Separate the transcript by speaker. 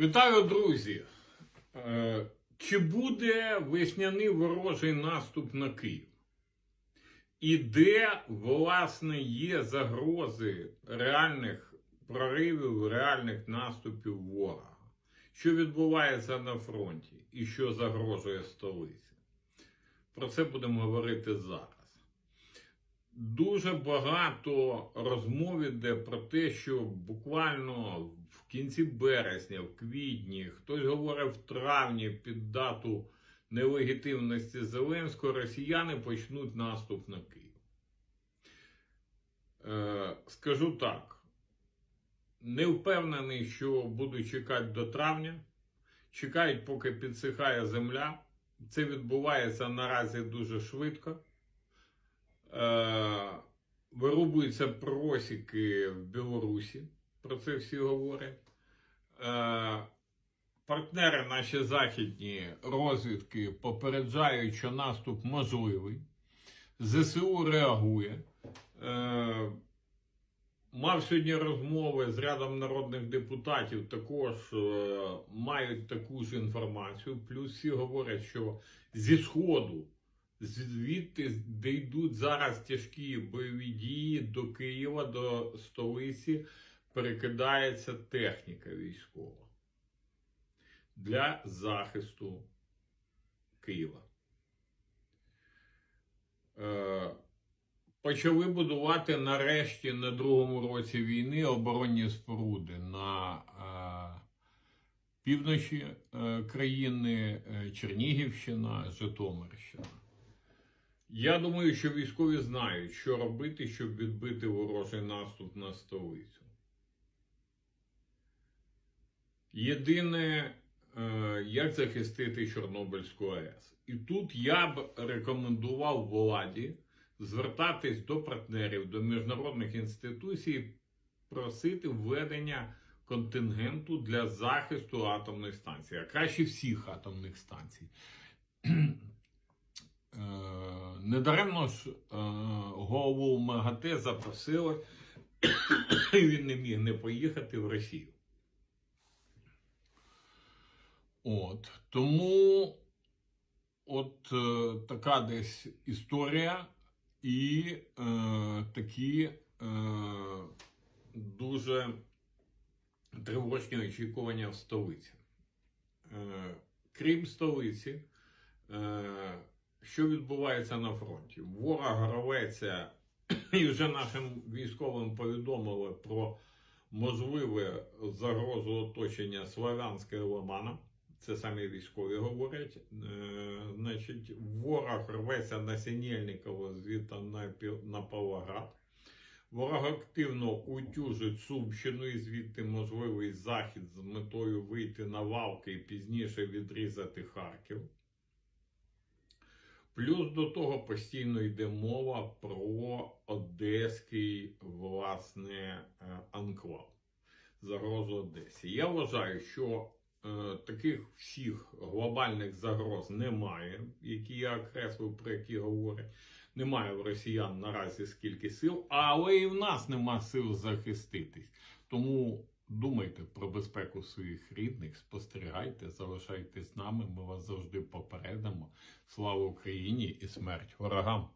Speaker 1: Вітаю, друзі! Е, Чи буде весняний ворожий наступ на Київ? І де, власне, є загрози реальних проривів, реальних наступів ворога? Що відбувається на фронті і що загрожує столиці? Про це будемо говорити зараз. Дуже багато розмов іде про те, що буквально в кінці березня, в квітні, хтось говорив в травні під дату нелегітимності Зеленського, росіяни почнуть наступ на Київ. Е, скажу так, не впевнений, що буду чекати до травня. Чекають, поки підсихає земля. Це відбувається наразі дуже швидко. Е, вирубуються просіки в Білорусі. Про це всі говорять. Е, партнери наші західні розвідки попереджають, що наступ можливий. ЗСУ реагує. Е, Мав сьогодні розмови з рядом народних депутатів, також мають таку ж інформацію. Плюс всі говорять, що зі Сходу, звідти, де йдуть зараз тяжкі бойові дії до Києва, до столиці, перекидається техніка військова для захисту Києва. Е, Почали будувати нарешті на другому році війни оборонні споруди на е, півночі е, країни, е, Чернігівщина, Житомирщина. Я думаю, що військові знають, що робити, щоб відбити ворожий наступ на столицю. Єдине, е, як захистити Чорнобильську АЕС. І тут я б рекомендував владі звертатись до партнерів, до міжнародних інституцій, просити введення контингенту для захисту атомних станцій, а краще всіх атомних станцій. Е, Недаремно ж е, голову МАГАТЕ запросили, і він не міг не поїхати в Росію. От тому от е, така десь історія і е, такі е, дуже тривожні очікування в столиці. Е, крім столиці, е, що відбувається на фронті? Ворог рветься, і вже нашим військовим повідомили про можливе загрозу оточення Славянська і Лимана. Це самі військові говорять. Е, значить, ворог рветься на Синельниково звідти на, на Павлоград. Ворог активно утюжить Сумщину і звідти можливий захід з метою вийти на валки і пізніше відрізати Харків. Плюс до того постійно йде мова про одеський власне е, анклав, загрозу Одесі. Я вважаю, що е, таких всіх глобальних загроз немає, які я окреслив, про які говорять. Немає в росіян наразі скільки сил, але і в нас нема сил захиститись. Тому думайте про безпеку своїх рідних, спостерігайте, залишайтесь з нами. Ми вас завжди попередимо. Слава Україні і смерть ворогам!